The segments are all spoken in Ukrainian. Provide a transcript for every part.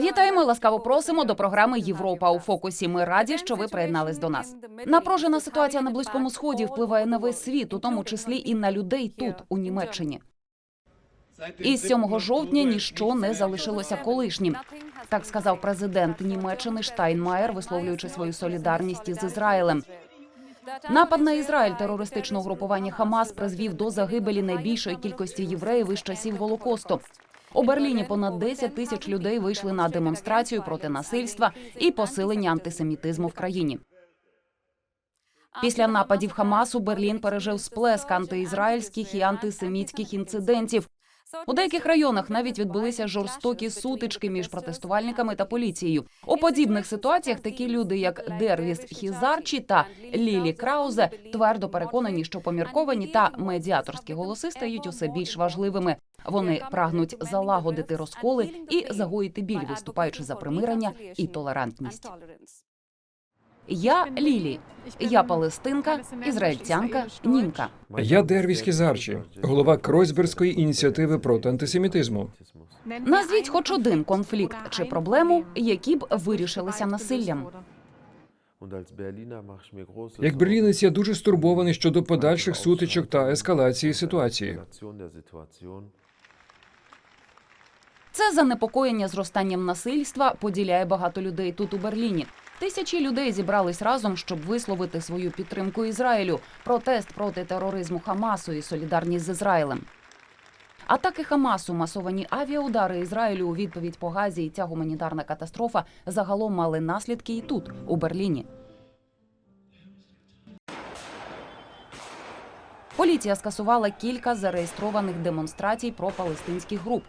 Вітаємо, ласкаво просимо до програми Європа у фокусі. Ми раді, що ви приєднались до нас. Напружена ситуація на близькому сході впливає на весь світ, у тому числі і на людей тут, у Німеччині. І 7 жовтня ніщо не залишилося колишнім. Так сказав президент Німеччини Штайнмаєр, висловлюючи свою солідарність із Ізраїлем. Напад на Ізраїль терористичного групування Хамас призвів до загибелі найбільшої кількості євреїв із часів Голокосту. У Берліні понад 10 тисяч людей вийшли на демонстрацію проти насильства і посилення антисемітизму в країні. Після нападів Хамасу Берлін пережив сплеск антиізраїльських і антисемітських інцидентів. У деяких районах навіть відбулися жорстокі сутички між протестувальниками та поліцією. У подібних ситуаціях такі люди, як Дервіс Хізарчі та Лілі Краузе, твердо переконані, що помірковані та медіаторські голоси стають усе більш важливими. Вони прагнуть залагодити розколи і загоїти біль, виступаючи за примирення і толерантність. Я Лілі, я палестинка, ізраїльтянка, німка. Я Дервіс Хізарчі, голова Кройсберзької ініціативи проти антисемітизму. Назвіть хоч один конфлікт чи проблему, які б вирішилися насиллям. Як берлінець, я дуже стурбований щодо подальших сутичок та ескалації ситуації. Це занепокоєння зростанням насильства поділяє багато людей тут у Берліні. Тисячі людей зібрались разом, щоб висловити свою підтримку Ізраїлю, протест проти тероризму Хамасу і солідарність з Ізраїлем. Атаки Хамасу, масовані авіаудари Ізраїлю у відповідь по Газі і ця гуманітарна катастрофа загалом мали наслідки і тут, у Берліні. Поліція скасувала кілька зареєстрованих демонстрацій про палестинських груп.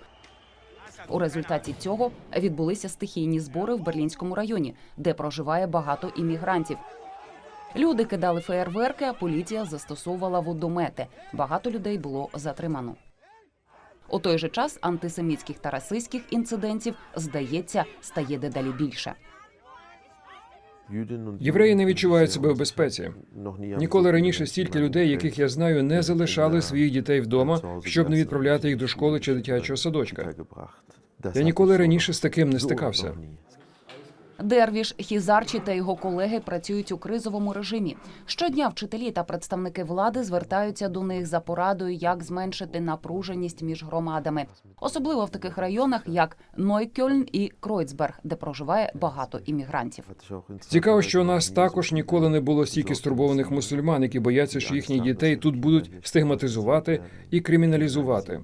У результаті цього відбулися стихійні збори в Берлінському районі, де проживає багато іммігрантів. Люди кидали феєрверки, а поліція застосовувала водомети. Багато людей було затримано. У той же час антисемітських та расистських інцидентів, здається, стає дедалі більше. Євреї не відчувають себе в безпеці. Ніколи раніше стільки людей, яких я знаю, не залишали своїх дітей вдома, щоб не відправляти їх до школи чи дитячого садочка. Я ніколи раніше з таким не стикався. Дервіш, Хізарчі та його колеги працюють у кризовому режимі. Щодня вчителі та представники влади звертаються до них за порадою, як зменшити напруженість між громадами, особливо в таких районах, як Нойкьольн і Кройцберг, де проживає багато іммігрантів. Цікаво, що у нас також ніколи не було стільки стурбованих мусульман, які бояться, що їхніх дітей тут будуть стигматизувати і криміналізувати.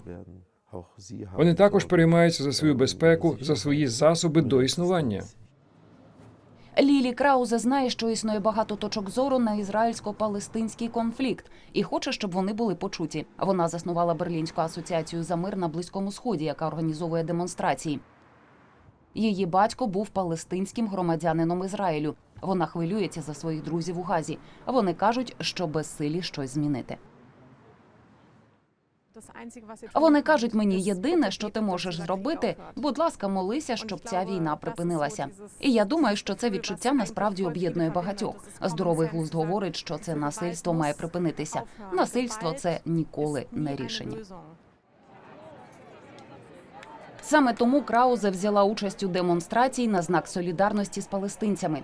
Вони також переймаються за свою безпеку, за свої засоби до існування. Лілі Краузе знає, що існує багато точок зору на ізраїльсько-палестинський конфлікт і хоче, щоб вони були почуті. Вона заснувала Берлінську асоціацію за мир на близькому сході, яка організовує демонстрації. Її батько був палестинським громадянином Ізраїлю. Вона хвилюється за своїх друзів у Газі. Вони кажуть, що безсилі щось змінити. Вони кажуть мені, єдине, що ти можеш зробити, будь ласка, молися, щоб ця війна припинилася. І я думаю, що це відчуття насправді об'єднує багатьох. Здоровий глузд говорить, що це насильство має припинитися. Насильство це ніколи не рішення. Саме тому Краузе взяла участь у демонстрації на знак солідарності з палестинцями.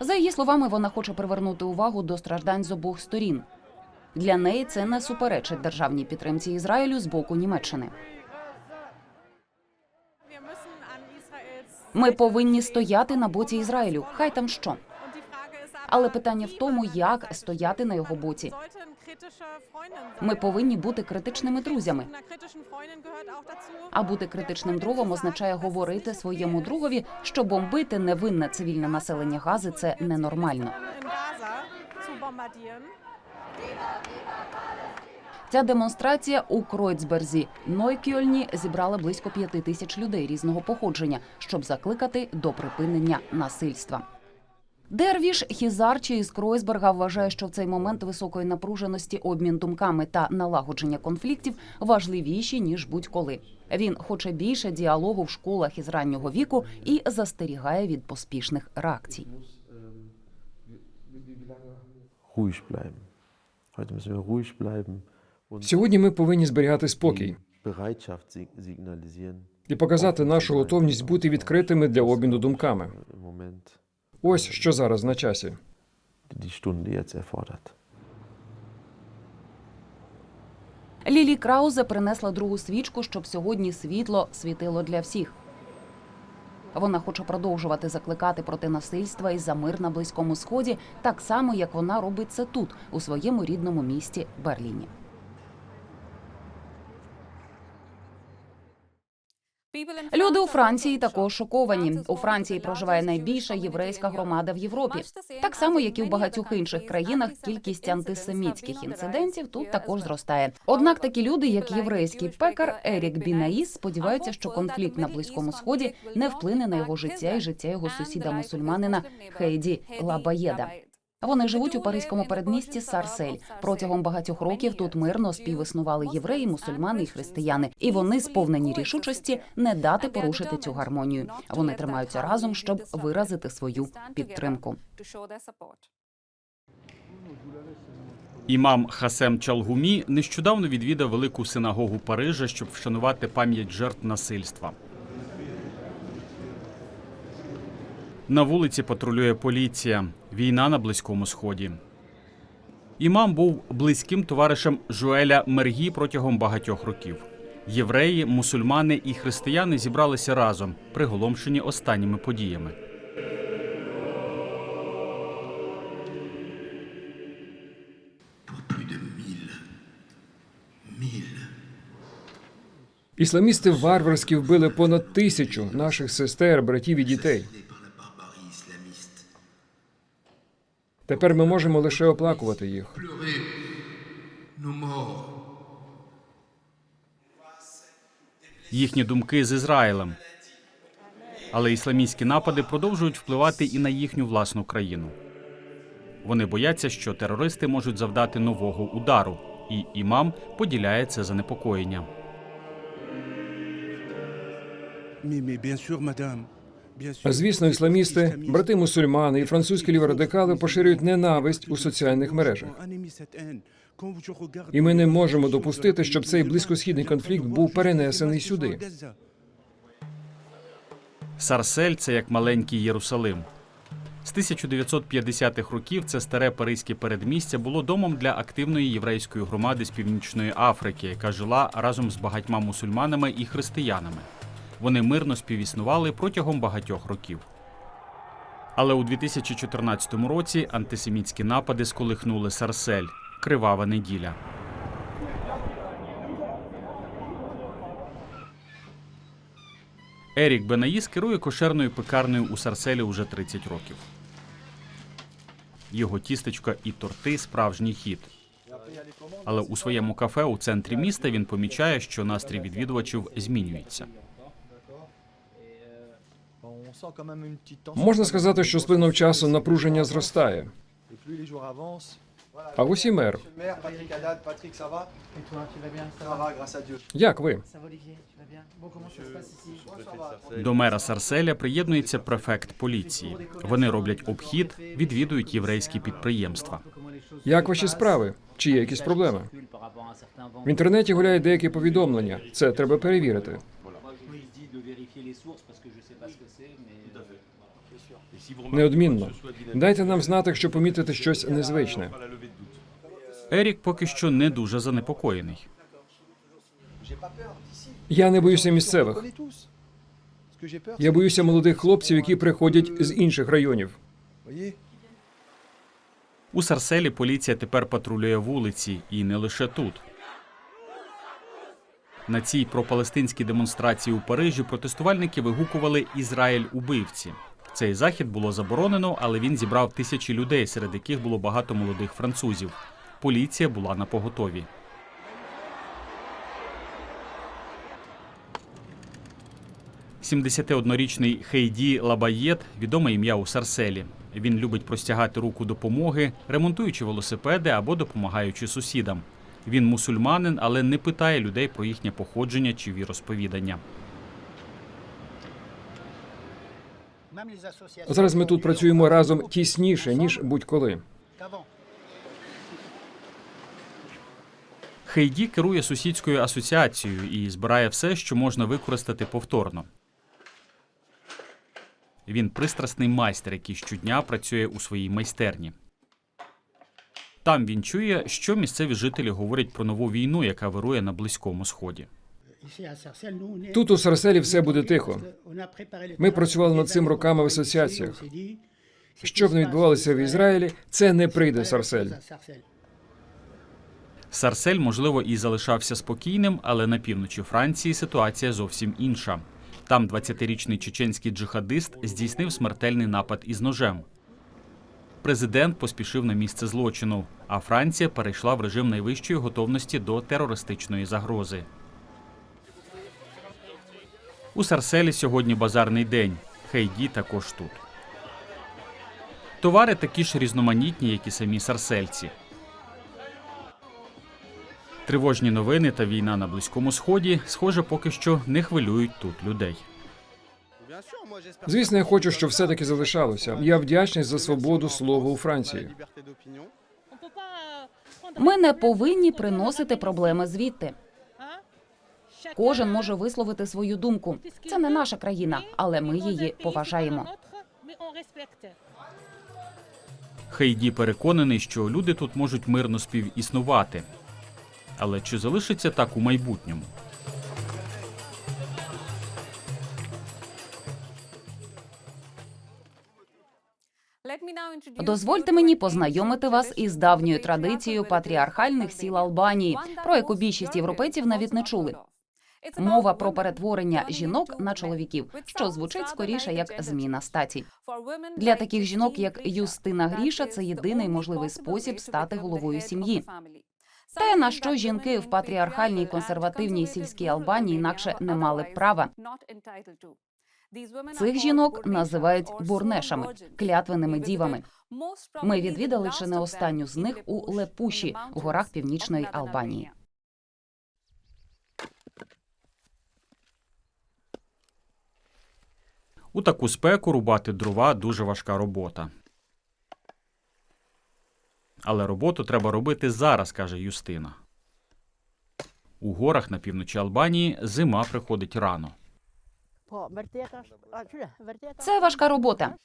За її словами, вона хоче привернути увагу до страждань з обох сторін. Для неї це не суперечить державній підтримці Ізраїлю з боку Німеччини. Ми повинні стояти на боці Ізраїлю. Хай там що. Але питання в тому, як стояти на його боці. Ми повинні бути критичними друзями. А бути критичним другом означає говорити своєму другові, що бомбити невинне цивільне населення Гази це ненормально. Ця демонстрація у Кройцберзі Нойкьольні зібрала близько п'яти тисяч людей різного походження, щоб закликати до припинення насильства. Дервіш Хізарчі із Кройсберга вважає, що в цей момент високої напруженості обмін думками та налагодження конфліктів важливіші ніж будь-коли. Він хоче більше діалогу в школах із раннього віку і застерігає від поспішних реакцій. ruhig bleiben. Сьогодні ми повинні зберігати спокій. І показати нашу готовність бути відкритими для обміну думками. Ось що зараз на часі. Лілі Краузе принесла другу свічку, щоб сьогодні світло світило для всіх. Вона хоче продовжувати закликати проти насильства і за мир на близькому сході, так само як вона робить це тут, у своєму рідному місті Берліні. Люди у Франції також шоковані. У Франції проживає найбільша єврейська громада в Європі. Так само, як і в багатьох інших країнах, кількість антисемітських інцидентів тут також зростає. Однак такі люди, як єврейський пекар Ерік Бінаїс, сподіваються, що конфлікт на близькому сході не вплине на його життя і життя його сусіда мусульманина Хейді Лабаєда. Вони живуть у паризькому передмісті Сарсель. Протягом багатьох років тут мирно співіснували євреї, мусульмани і християни, і вони сповнені рішучості не дати порушити цю гармонію. Вони тримаються разом, щоб виразити свою підтримку. Імам Хасем Чалгумі нещодавно відвідав велику синагогу Парижа, щоб вшанувати пам'ять жертв насильства. На вулиці патрулює поліція. Війна на близькому сході. Імам був близьким товаришем Жуеля Мергі протягом багатьох років. Євреї, мусульмани і християни зібралися разом, приголомшені останніми подіями. Ісламісти варварськи вбили понад тисячу наших сестер, братів і дітей. Тепер ми можемо лише оплакувати їх. Їхні думки з Ізраїлем. Але ісламістські напади продовжують впливати і на їхню власну країну. Вони бояться, що терористи можуть завдати нового удару, і імам поділяє це занепокоєння. Звісно, ісламісти, брати мусульмани і французькі ліворадикали поширюють ненависть у соціальних мережах. І ми не можемо допустити, щоб цей близькосхідний конфлікт був перенесений сюди. Сарсель це як маленький Єрусалим. З 1950-х років це старе паризьке передмістя було домом для активної єврейської громади з північної Африки, яка жила разом з багатьма мусульманами і християнами. Вони мирно співіснували протягом багатьох років. Але у 2014 році антисемітські напади сколихнули Сарсель. Кривава неділя. Ерік Бенаїс керує кошерною пекарнею у Сарселі уже 30 років. Його тістечка і торти справжній хід. Але у своєму кафе у центрі міста він помічає, що настрій відвідувачів змінюється. Можна сказати, що з плином часу напруження зростає. А ось і мер. Як ви? До мера Сарселя приєднується префект поліції. Вони роблять обхід, відвідують єврейські підприємства. Як ваші справи? Чи є якісь проблеми? В інтернеті гуляють деякі повідомлення. Це треба перевірити. Неодмінно. Дайте нам знати, якщо помітите щось незвичне. Ерік поки що не дуже занепокоєний. Я не боюся місцевих. Я боюся молодих хлопців, які приходять з інших районів. У Сарселі поліція тепер патрулює вулиці, і не лише тут. На цій пропалестинській демонстрації у Парижі протестувальники вигукували Ізраїль убивці. Цей захід було заборонено, але він зібрав тисячі людей, серед яких було багато молодих французів. Поліція була на поготові. – 71-річний Хейді Лабаєт відоме ім'я у Сарселі. Він любить простягати руку допомоги, ремонтуючи велосипеди або допомагаючи сусідам. Він мусульманин, але не питає людей про їхнє походження чи віросповідання. Зараз ми тут працюємо разом тісніше ніж будь-коли. Хейді керує сусідською асоціацією і збирає все, що можна використати повторно. Він пристрасний майстер, який щодня працює у своїй майстерні. Там він чує, що місцеві жителі говорять про нову війну, яка вирує на Близькому Сході. Тут у Сарселі все буде тихо. Ми працювали над цим роками в асоціаціях. Що б не відбувалося в Ізраїлі, це не прийде Сарсель. Сарсель, можливо, і залишався спокійним, але на півночі Франції ситуація зовсім інша. Там 20-річний чеченський джихадист здійснив смертельний напад із ножем. Президент поспішив на місце злочину, а Франція перейшла в режим найвищої готовності до терористичної загрози. У Сарселі сьогодні базарний день. Хейді також тут. Товари такі ж різноманітні, як і самі сарсельці. Тривожні новини та війна на Близькому Сході, схоже, поки що не хвилюють тут людей. Звісно, я хочу, щоб все таки залишалося. Я вдячний за свободу слова у Франції. Ми не повинні приносити проблеми звідти. Кожен може висловити свою думку. Це не наша країна, але ми її поважаємо. Хейді переконаний, що люди тут можуть мирно співіснувати. Але чи залишиться так у майбутньому? Дозвольте мені познайомити вас із давньою традицією патріархальних сіл Албанії, про яку більшість європейців навіть не чули. Мова про перетворення жінок на чоловіків, що звучить скоріше як зміна статі. Для таких жінок, як Юстина Гріша, це єдиний можливий спосіб стати головою сім'ї. Те, на що жінки в патріархальній консервативній сільській Албанії інакше не мали б права. Цих жінок називають бурнешами, клятвеними дівами. Ми відвідали чи не останню з них у Лепуші в горах північної Албанії. У таку спеку рубати дрова дуже важка робота. Але роботу треба робити зараз, каже Юстина. У горах на півночі Албанії зима приходить рано. Це важка робота.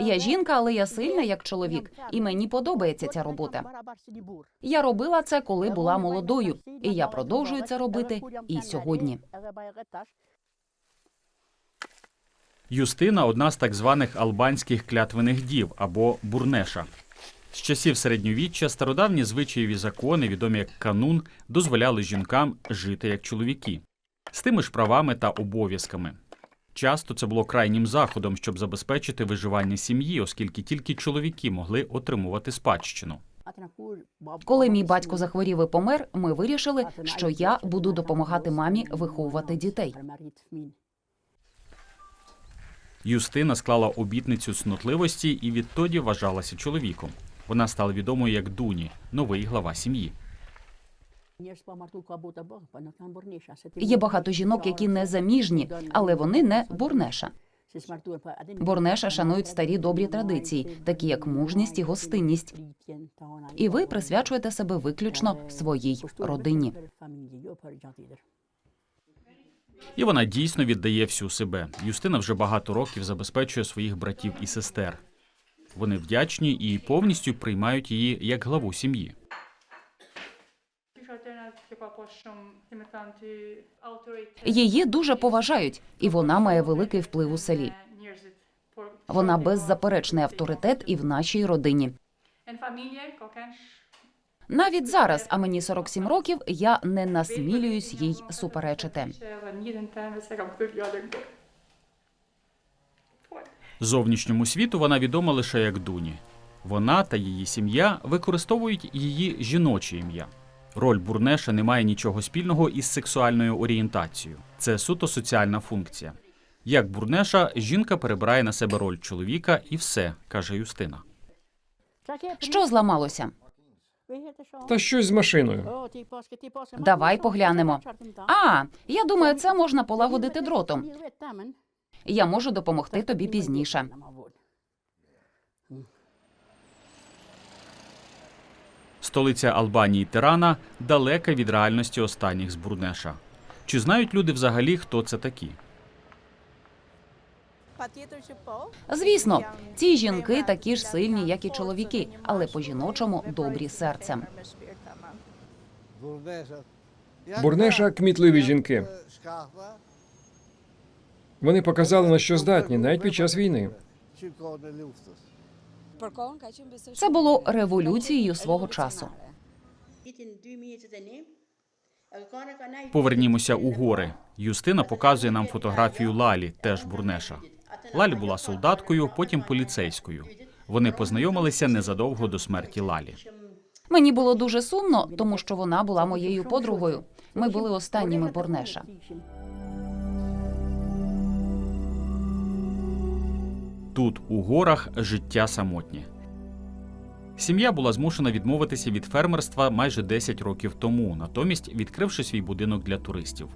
Я жінка, але я сильна як чоловік, і мені подобається ця робота. Я робила це, коли була молодою, і я продовжую це робити і сьогодні. Юстина одна з так званих албанських клятвених дів або бурнеша. З часів середньовіччя стародавні звичаєві закони, відомі як канун, дозволяли жінкам жити як чоловіки з тими ж правами та обов'язками. Часто це було крайнім заходом, щоб забезпечити виживання сім'ї, оскільки тільки чоловіки могли отримувати спадщину. Коли мій батько захворів і помер, ми вирішили, що я буду допомагати мамі виховувати дітей. Юстина склала обітницю цнотливості і відтоді вважалася чоловіком. Вона стала відомою як Дуні, новий глава сім'ї. Є багато жінок, які не заміжні, але вони не бурнеша. Бурнеша шанують старі добрі традиції, такі як мужність і гостинність. І ви присвячуєте себе виключно своїй родині. І вона дійсно віддає всю себе. Юстина вже багато років забезпечує своїх братів і сестер. Вони вдячні і повністю приймають її як главу сім'ї. Її дуже поважають, і вона має великий вплив у селі. Вона беззаперечний авторитет і в нашій родині. Навіть зараз, а мені 47 років, я не насмілююсь їй суперечити. Зовнішньому світу вона відома лише як Дуні. Вона та її сім'я використовують її жіноче ім'я. Роль бурнеша не має нічого спільного із сексуальною орієнтацією. Це суто соціальна функція. Як бурнеша, жінка перебирає на себе роль чоловіка і все, каже Юстина. Що зламалося? Та щось з машиною. Давай поглянемо. А, я думаю, це можна полагодити дротом. Я можу допомогти тобі пізніше. Столиця Албанії Тирана далека від реальності останніх з Бурнеша. Чи знають люди взагалі, хто це такі? Звісно, ці жінки такі ж сильні, як і чоловіки, але по-жіночому добрі серцем. Бурнеша кмітливі жінки. Вони показали на що здатні навіть під час війни. Це було революцією свого часу. Повернімося у гори. Юстина показує нам фотографію Лалі, теж Бурнеша. Лалі була солдаткою, потім поліцейською. Вони познайомилися незадовго до смерті Лалі. Мені було дуже сумно, тому що вона була моєю подругою. Ми були останніми Борнеша. Тут, у горах, життя самотнє. Сім'я була змушена відмовитися від фермерства майже 10 років тому, натомість відкривши свій будинок для туристів.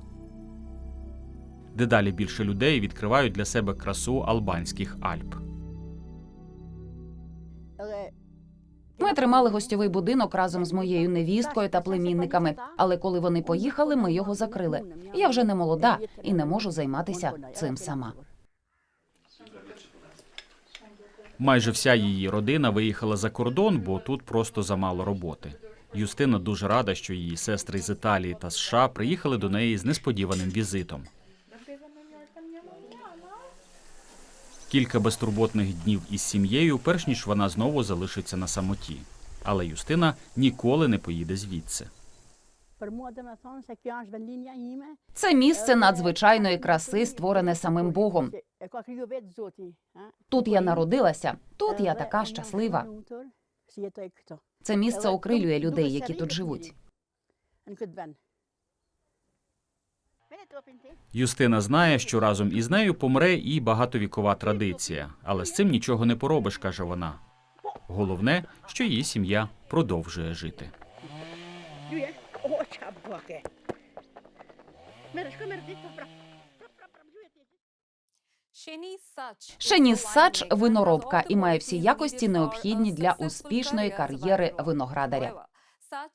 Дедалі більше людей відкривають для себе красу албанських Альп. Ми тримали гостьовий будинок разом з моєю невісткою та племінниками. Але коли вони поїхали, ми його закрили. Я вже не молода і не можу займатися цим сама. Майже вся її родина виїхала за кордон, бо тут просто замало роботи. Юстина дуже рада, що її сестри з Італії та США приїхали до неї з несподіваним візитом. Кілька безтурботних днів із сім'єю, перш ніж вона знову залишиться на самоті. Але Юстина ніколи не поїде звідси. Це місце надзвичайної краси, створене самим Богом. Тут я народилася, тут я така щаслива. Це місце окрилює людей, які тут живуть. Юстина знає, що разом із нею помре і багатовікова традиція, але з цим нічого не поробиш, каже вона. Головне, що її сім'я продовжує жити. Шеніс Сач виноробка і має всі якості необхідні для успішної кар'єри виноградаря.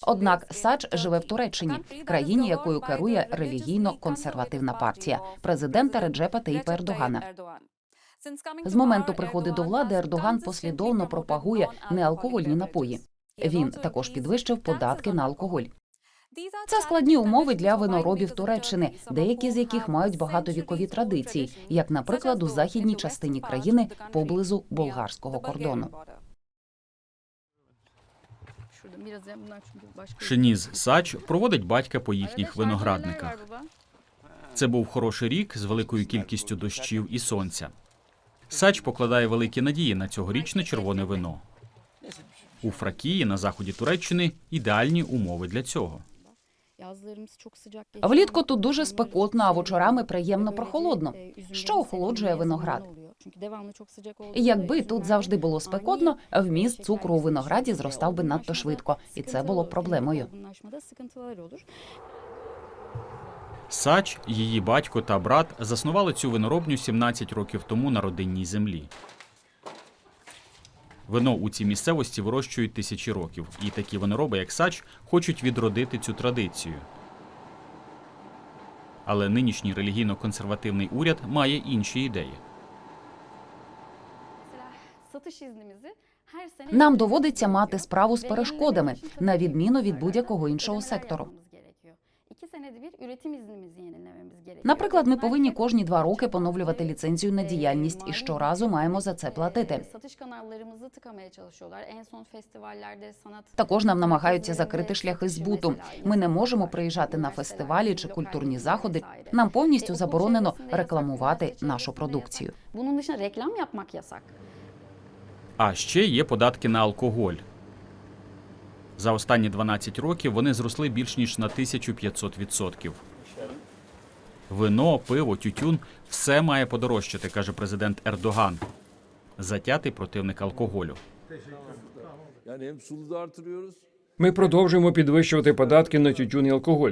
Однак Сач живе в Туреччині, країні, якою керує релігійно-консервативна партія президента Реджепа Таїпа Ердогана. З моменту приходу до влади Ердоган послідовно пропагує неалкогольні напої. Він також підвищив податки на алкоголь. Це складні умови для виноробів Туреччини, деякі з яких мають багатовікові традиції, як, наприклад, у західній частині країни поблизу болгарського кордону. Шеніз Сач проводить батька по їхніх виноградниках. Це був хороший рік з великою кількістю дощів і сонця. Сач покладає великі надії на цьогорічне червоне вино. У Фракії на заході Туреччини ідеальні умови для цього. Влітку тут дуже спекотно, а вечорами приємно прохолодно, що охолоджує виноград. Якби тут завжди було спекотно, вміст цукру у винограді зростав би надто швидко, і це було б проблемою. Сач, її батько та брат заснували цю виноробню 17 років тому на родинній землі. Вино у цій місцевості вирощують тисячі років, і такі винороби, як Сач, хочуть відродити цю традицію. Але нинішній релігійно-консервативний уряд має інші ідеї. Нам доводиться мати справу з перешкодами, на відміну від будь-якого іншого сектору. Наприклад, ми повинні кожні два роки поновлювати ліцензію на діяльність і щоразу маємо за це платити. Також нам намагаються закрити шляхи збуту. Ми не можемо приїжджати на фестивалі чи культурні заходи. Нам повністю заборонено рекламувати нашу продукцію. А ще є податки на алкоголь. За останні 12 років вони зросли більш ніж на 1500%. Вино, пиво, тютюн все має подорожчати, каже президент Ердоган, затятий противник алкоголю. Ми продовжуємо підвищувати податки на тютюн і алкоголь,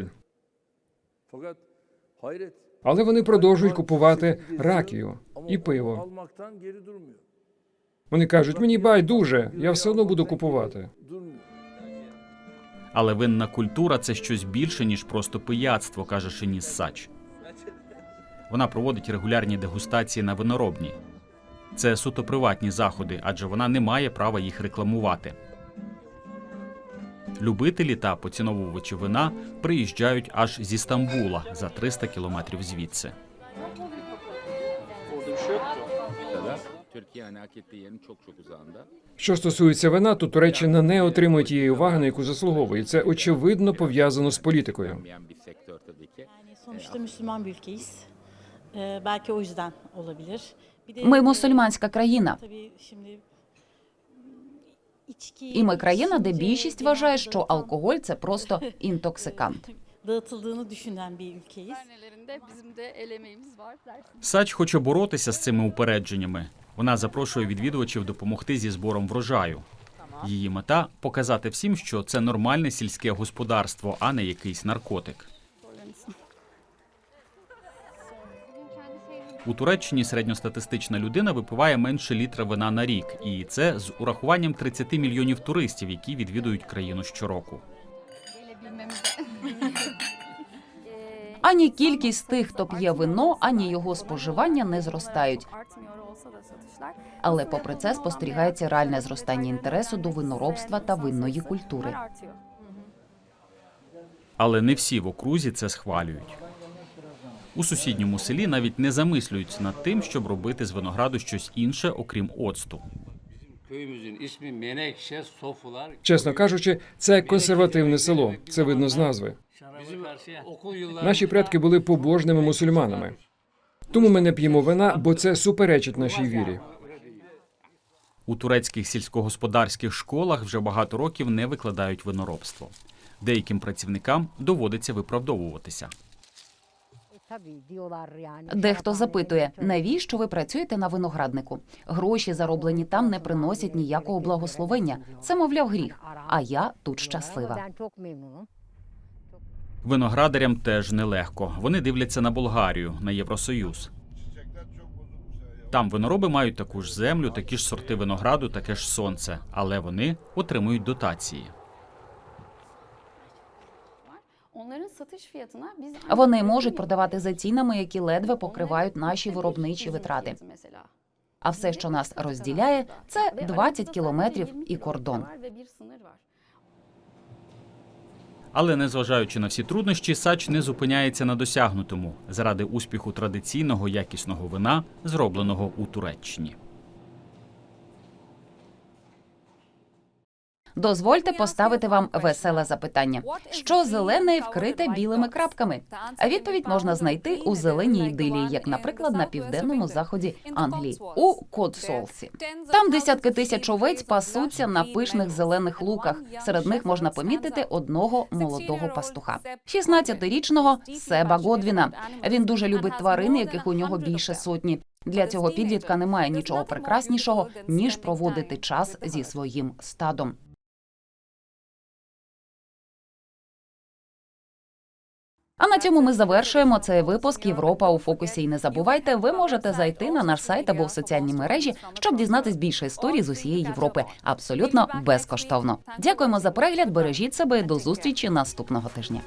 але вони продовжують купувати ракію і пиво. Вони кажуть, мені байдуже, я все одно буду купувати. Але винна культура це щось більше, ніж просто пияцтво, каже Шеніс Сач. Вона проводить регулярні дегустації на виноробні. Це суто приватні заходи, адже вона не має права їх рекламувати. Любителі та поціновувачі вина приїжджають аж зі Стамбула за 300 кілометрів звідси. Uzağında. Що стосується вина, то Туреччина не отримує тієї уваги, на яку заслуговує. Це очевидно пов'язано з політикою. Ми мусульманська країна, і ми країна, де більшість вважає, що алкоголь це просто інтоксикант. Dağıtıldığını düşünen bir ülkeyiz. Karnelerinde bizim de el emeğimiz var dersin. Хоче боротися з цими упередженнями. Вона запрошує відвідувачів допомогти зі збором врожаю. Її мета показати всім, що це нормальне сільське господарство, а не якийсь наркотик. У Туреччині середньостатистична людина випиває менше літра вина на рік, і це з урахуванням 30 мільйонів туристів, які відвідують країну щороку. Ані кількість тих, хто п'є вино, ані його споживання не зростають. Але попри це спостерігається реальне зростання інтересу до виноробства та винної культури. Але не всі в окрузі це схвалюють. У сусідньому селі навіть не замислюються над тим, щоб робити з винограду щось інше, окрім оцту. Чесно кажучи, це консервативне село. Це видно з назви. Bizim okul yılları Наші предки були побожними мусульманами. Тому ми не п'ємо вина, бо це суперечить нашій вірі. У турецьких сільськогосподарських школах вже багато років не викладають виноробство. Деяким працівникам доводиться виправдовуватися. Дехто запитує, навіщо ви працюєте на винограднику? Гроші, зароблені там, не приносять ніякого благословення. Це, мовляв, гріх. А я тут щаслива. Виноградарям теж нелегко. Вони дивляться на Болгарію, на Євросоюз. Там винороби мають таку ж землю, такі ж сорти винограду, таке ж сонце, але вони отримують дотації. Вони можуть продавати за цінами, які ледве покривають наші виробничі витрати. А все, що нас розділяє, це 20 кілометрів і кордон. Ve bir sınır var. Але незважаючи на всі труднощі, Сач не зупиняється на досягнутому заради успіху традиційного якісного вина, зробленого у Туреччині. Дозвольте поставити вам веселе запитання: що зелене вкрите білими крапками? А відповідь можна знайти у зеленій ідилії, як, наприклад, на південному заході Англії, у Котсолсі. Там десятки тисяч овець пасуться на пишних зелених луках. Серед них можна помітити одного молодого пастуха, 16-річного Себа Годвіна. Він дуже любить тварин, яких у нього більше сотні. Для цього підлітка немає нічого прекраснішого ніж проводити час зі своїм стадом. А на цьому ми завершуємо цей випуск Європа у фокусі. І не забувайте, ви можете зайти на наш сайт або в соціальні мережі, щоб дізнатись більше історій з усієї Європи. Абсолютно безкоштовно. Дякуємо за перегляд. Бережіть себе до зустрічі наступного тижня.